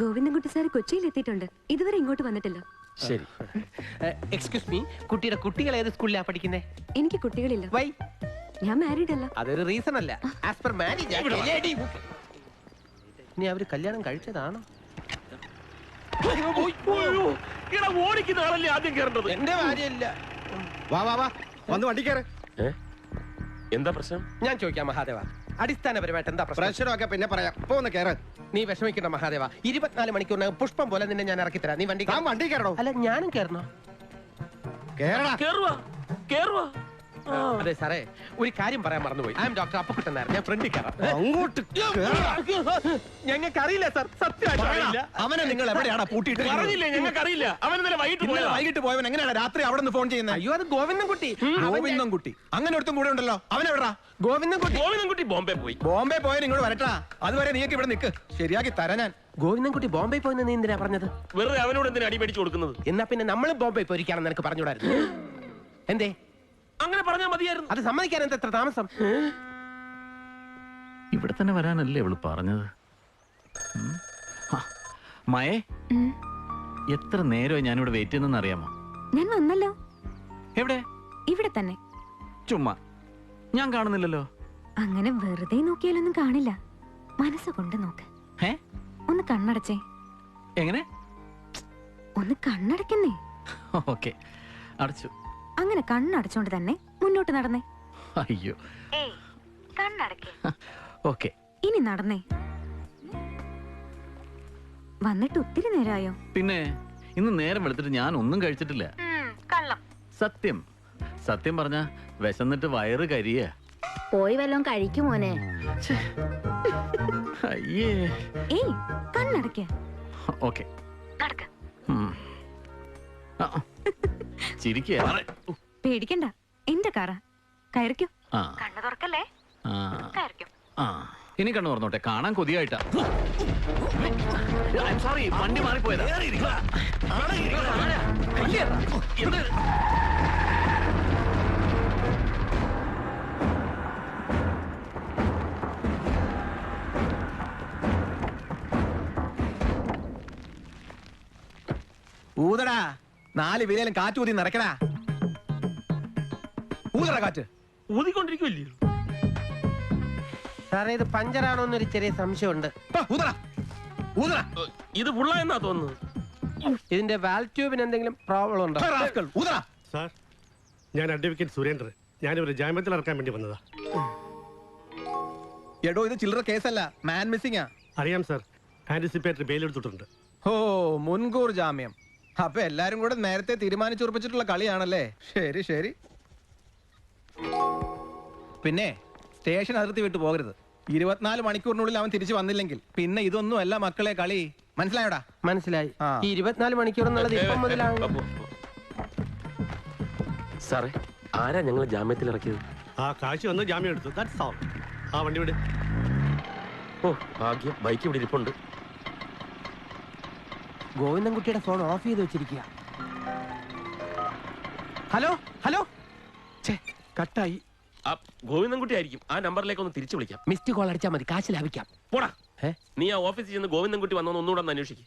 Govindankutty sir കൊച്ചിയിൽ എത്തിയിട്ടുണ്ട്. ഇതുവരെ ഇങ്ങോട്ട് വന്നിട്ടില്ല. ശരി. എക്സ്ക്യൂസ് മീ കുട്ടിയുടെ കുട്ടികൾ ഏത് സ്കൂളിലാ പഠിക്കുന്നേ? എനിക്ക് കുട്ടികളില്ല. വൈ ഞാൻ മാരീഡ് അല്ല. അതൊരു റീസൺ അല്ല. ആസ് പെർ മാരേജ് ഇനി അവർ കല്യാണം കഴിച്ചതാണോ? ഓടിക്കുന്ന ആളല്ലേ ആദ്യം കയറേണ്ടത്? എന്റെ ഭാര്യയല്ല. വാ വാ വാ. വന്ന് വണ്ടി കയറ്. എന്താ പ്രശ്നം? ഞാൻ ചോദിക്കാം മഹാദേവ. അടിസ്ഥാനപരമായിട്ട് എന്താ പ്രശ്നം? പ്രശ്നമൊക്കെ പിന്നെ പറയാം. ഇപ്പൊ ഒന്ന് കയറ് നീ വിഷമിക്കണ്ട മഹാദേവ. ഇരുപത്തിനാല് മണിക്കൂറിനകം പുഷ്പം പോലെ നിന്നെ ഞാൻ ഇറക്കി തരാം. നീ വണ്ടി താൻ വണ്ടി കയറണോ? അല്ല ഞാനും കേറണോ കേറണോ കേറുവാ. കേറുവാ. അതെ സാറേ. ഒരു കാര്യം പറയാൻ മറന്നുപോയി. I am doctor Appakuttan Nair ഞാൻ ഫ്രണ്ടിൽ കയറാം. അങ്ങോട്ട് ഞങ്ങൾക്ക് അറിയില്ല സാർ. സത്യമായിട്ട് അറിയില്ല. അവനെ നിങ്ങൾ എവിടെയാണ് പൂട്ടിയിട്ട് പറഞ്ഞില്ലേ ഞങ്ങൾക്ക് അറിയില്ല അവൻ ഇന്നലെ വൈകിട്ട് ഇന്നലെ പോയതാ. വൈകിട്ട് പോയവൻ എങ്ങനെയാണ് രാത്രി അവിടെ നിന്ന് ഫോൺ ചെയ്യുന്നത് അയ്യോ അത് ഗോവിന്ദൻകുട്ടി. ഗോവിന്ദൻ കുട്ടി അങ്ങനെ ഒരുത്തും കൂടെ ഉണ്ടല്ലോ. അവൻ എവിടാ? ഗോവിന്ദൻകുട്ടി. ഗോവിന്ദൻകുട്ടി ബോംബെ പോയി. ബോംബെ പോയവൻ ഇങ്ങോട്ട് വരട്ടാ. അതുവരെ നീക്ക് ഇവിടെ നിക്ക്. ശരിയാക്കി തരാം ഞാൻ. ഗോവിന്ദൻകുട്ടി ബോംബെ പോയെന്ന് നീ എന്തിനാ പറഞ്ഞത്? വെറുതെ അവനോട് എന്തിനാ അടി മേടിച്ചു കൊടുക്കുന്നത്? എന്നാ പിന്നെ നമ്മളും ബോംബെ പോയിരിക്കാണെന്ന് നിനക്ക് പറഞ്ഞുകൂടായിരുന്നു? എന്തേ? അങ്ങനെ പറഞ്ഞാൽ മതിയായിരുന്നു. അത് സമ്മതിക്കാൻ എന്താ എത്ര താമസം? ഇവിടെ തന്നെ വരാനല്ലേ ഇവൾ പറഞ്ഞത്? ഉം. ആ, മയേ ഉം. എത്ര നേരമായി ഞാനിവിടെ വെയിറ്റ് ചെയ്യുന്നെന്ന് അറിയാമോ? ഞാൻ വന്നല്ലോ. എവിടെ? ഇവിടെ തന്നെ. ചുമ്മാ. ഞാൻ കാണുന്നില്ലല്ലോ. അങ്ങനെ വെറുതെ നോക്കിയാലൊന്നും കാണില്ല. മനസ്സ് കൊണ്ട് നോക്ക്. ഏ ഒന്ന് കണ്ണടച്ചേ. എങ്ങനെ? ഒന്ന് കണ്ണടക്കുന്നേ ഓക്കെ. അടച്ചു. അങ്ങനെ കണ്ണടച്ചോണ്ട് തന്നെ മുന്നോട്ട് നടന്നേ. അയ്യോ. കണ്ണടക്കേ. ഓക്കെ. ഇനി നടന്നേ. വന്നിട്ട് ഒത്തിരി നേരമായോ പിന്നെ ഇന്ന് നേരം വെളുത്തിട്ട് ഞാൻ ഒന്നും കഴിച്ചിട്ടില്ല. കള്ളം. സത്യം. സത്യം പറഞ്ഞ വിശന്നിട്ട് വയറ് കരിയ. പോയി വല്ലതും കഴിക്കും മോനെ. അയ്യേ. ഏയ് കണ്ണടക്ക. ഓക്കെ. നടക്ക. ചിരിക്കുക പേടിക്കണ്ട. എന്റെ കാറ. കയറിക്കോ. ആ. കണ്ണു തുറക്കല്ലേ? ആ. കയറിക്കോ. ഇനി കണ്ണു തുറന്നോട്ടെ. കാണാൻ കൊതിയായിട്ടാ. സോറി വണ്ടി മാറിപ്പോയതാ. ഊതടാ. നാല് വിലയിലും കാറ്റ് ഊതി നിറക്കടാ ഊതറ കാറ്റ്. ഊതിക്കൊണ്ടിരിക്കുമല്ലേ സാറേ ഇത് പഞ്ചറാണോ എന്നൊരു ചെറിയ സംശയമുണ്ട്. ഇത് ഫുള്ള എന്നാ തോന്നുന്നു? ഇതിന്റെ വാൽ ട്യൂബിന് എന്തെങ്കിലും പ്രോബ്ലം ഉണ്ടോ? സാർ ഞാൻ അഡ്വക്കേറ്റ് സുരേന്ദ്രൻ. ഞാനിവരെ ജാമ്യത്തിൽ ഇറക്കാൻ വേണ്ടി വന്നതാ. എടോ ഇത് ചില്ലറ കേസല്ല. മാൻ മിസ്സിംഗ് അറിയാം സാർ. ആന്റിസിപ്പേറ്ററി ബെയിൽ എടുത്തിട്ടുണ്ട്. ഓ മുൻകൂർ ജാമ്യം. അപ്പൊ എല്ലാരും കൂടെ നേരത്തെ തീരുമാനിച്ചുറപ്പിച്ചിട്ടുള്ള കളിയാണല്ലേ? ശരി ശരി. പിന്നെ സ്റ്റേഷൻ അതിർത്തി വിട്ടു പോകരുത്. ഇരുപത്തിനാല് മണിക്കൂറിനുള്ളിൽ അവൻ തിരിച്ചു വന്നില്ലെങ്കിൽ പിന്നെ ഇതൊന്നും അല്ല മക്കളെ കളി. മനസ്സിലായോടാ? മനസ്സിലായി. ആ. ഈ ഇരുപത്തിനാല് മണിക്കൂർ എന്നുള്ളത് ഇപ്പം മുതലാണ്. സാറേ ആരാ ഞങ്ങൾ ജാമ്യത്തിൽ ഇറക്കിയത്? ആ കാശി വന്ന് ജാമ്യം എടുത്തു. ദാറ്റ്സ് ഓൾ ആ വണ്ടി വിട്. ഓ ഭാഗ്യം. ബൈക്ക് ഇവിടെ ഇരിപ്പുണ്ട്. ഗോവിന്ദൻകുട്ടിയുടെ ഫോൺ ഓഫ് ചെയ്ത് വെച്ചിരിക്കുക ഹലോ ഹലോ? ഛേ കട്ടായി. ആ ഗോവിന്ദൻകുട്ടി ആയിരിക്കും. ആ നമ്പറിലേക്ക് ഒന്ന് തിരിച്ചു വിളിക്കാം. മിസ്ഡ് കോൾ അടിച്ചാൽ മതി കാശ് ലാഭിക്കാം. പോടാ. ഏ? നീ ആ ഓഫീസിൽ ചെന്ന് ഗോവിന്ദൻകുട്ടി വന്നോന്ന് ഒന്നുകൂടെ ഒന്ന് അന്വേഷിക്കും.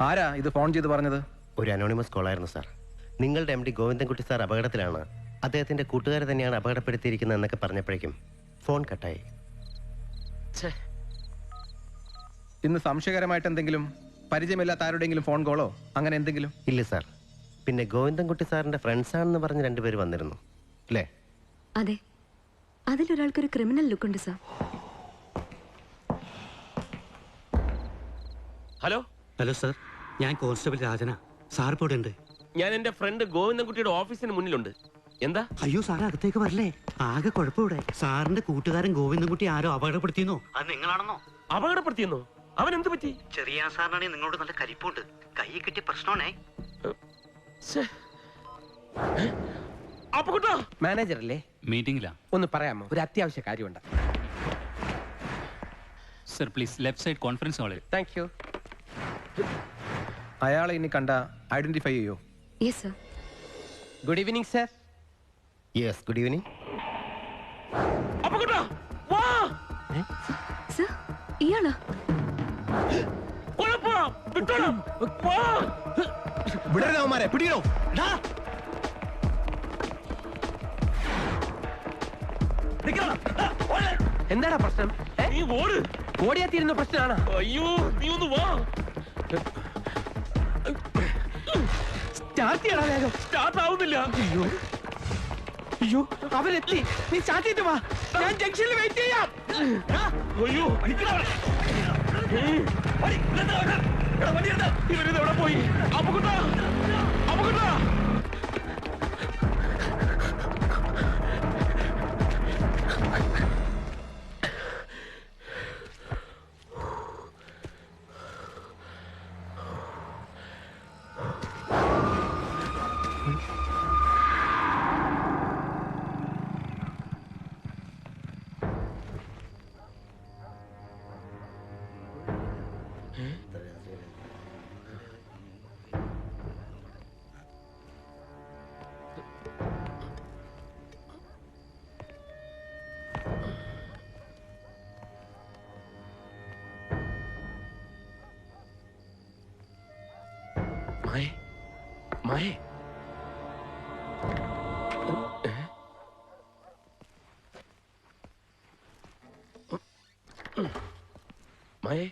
ആരാ ഇത് ഫോൺ ചെയ്ത് പറഞ്ഞത്? ഒരു അനോണിമസ് കോളായിരുന്നു സാർ. നിങ്ങളുടെ എം ഡി ഗോവിന്ദൻകുട്ടി സാർ അപകടത്തിലാണ്. അദ്ദേഹത്തിന്റെ കൂട്ടുകാരെ തന്നെയാണ് അപകടപ്പെടുത്തിയിരിക്കുന്നത് എന്നൊക്കെ പറഞ്ഞപ്പോഴേക്കും ഫോൺ കട്ടായി. ഇന്ന് സംശയകരമായിട്ട് എന്തെങ്കിലും പരിചയമില്ലാത്ത ആരുടെയെങ്കിലും ഫോൺ കോളോ അങ്ങനെ എന്തെങ്കിലും? ഇല്ല സാർ പിന്നെ ഗോവിന്ദൻകുട്ടി സാറിന്റെ ഫ്രണ്ട്സ് ആണെന്ന് പറഞ്ഞ് രണ്ടുപേര് വന്നിരുന്നു. അല്ലേ അതെ. അതിലൊരാൾക്കൊരു ക്രിമിനൽ ലുക്ക് ഉണ്ട് സാർ ഹലോ? ഹലോ സർ ഞാൻ കോൺസ്റ്റബിൾ രാജന. സാർ ഇപ്പോൾ ഉണ്ട്. ഞാൻ എന്റെ ഫ്രണ്ട് ഗോവിന്ദൻകുട്ടിയുടെ ഓഫീസിന് മുന്നിലുണ്ട്. എന്താ? അയ്യോ സാർ അകത്തേക്ക് വരല്ലേ? ആകെ കുഴപ്പമിവിടെ. സാറിന്റെ കൂട്ടുകാരൻ ഗോവിന്ദൻകുട്ടി ആരോ അപകടപ്പെടുത്തിയെന്നോ? അത് നിങ്ങളാണെന്നോ അപകടപ്പെടുത്തിയെന്നോ? അവൻ എന്ത് പറ്റി? ചെറിയ സാറിനാണെങ്കിൽ നിങ്ങളോട് നല്ല കരിപ്പുണ്ട്. കൈ കിട്ടിയ പ്രശ്നമാണേ. അപ്പൊ മാനേജർ അല്ലേ മീറ്റിംഗിലാ. ഒന്ന് പറയാമോ? ഒരു അത്യാവശ്യ കാര്യമുണ്ട്. Sir please left side conference ഹാളിൽ. താങ്ക് യു അയാളെ ഇനി കണ്ട ഐഡന്റിഫൈ ചെയ്യോ? Yes sir good evening sir yes good evening അപ്പൊ വാ. സർ ഇയാളാ. വിടരുത് അവന്മാരെ പിടിക്കണോ എന്താടാ പ്രശ്നം? നീ ഓട്. ഓടിയാ തീരുന്ന പ്രശ്നമാണോ അയ്യോ നീ ഒന്ന് വാ. സ്റ്റാർട്ട് ചെയ്യടാ വേഗം. സ്റ്റാർട്ട് ആവുന്നില്ല. അയ്യോ. അയ്യോ അവരെത്തി. നീ സ്റ്റാർട്ട് ചെയ്തിട്ട് വാ. ഞാൻ ജംഗ്ഷനിൽ വെയിറ്റ് ചെയ്യാം. അയ്യോ നിക്കടാ അവിടെ. ഉം. വടി, ഇതെന്താ അവിടെ? എടാ, വടി എടുത്ത്. ഇവരിത് എവിടെ പോയി അപ്പുക്കുട്ടാ അപ്പുക്കുട്ടാ Mày. Mày.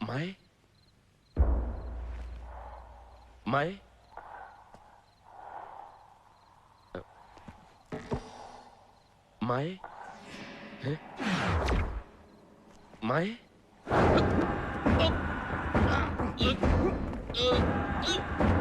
Mày. Mày. Mày. Mày Mày. മായ മായ മായ മായ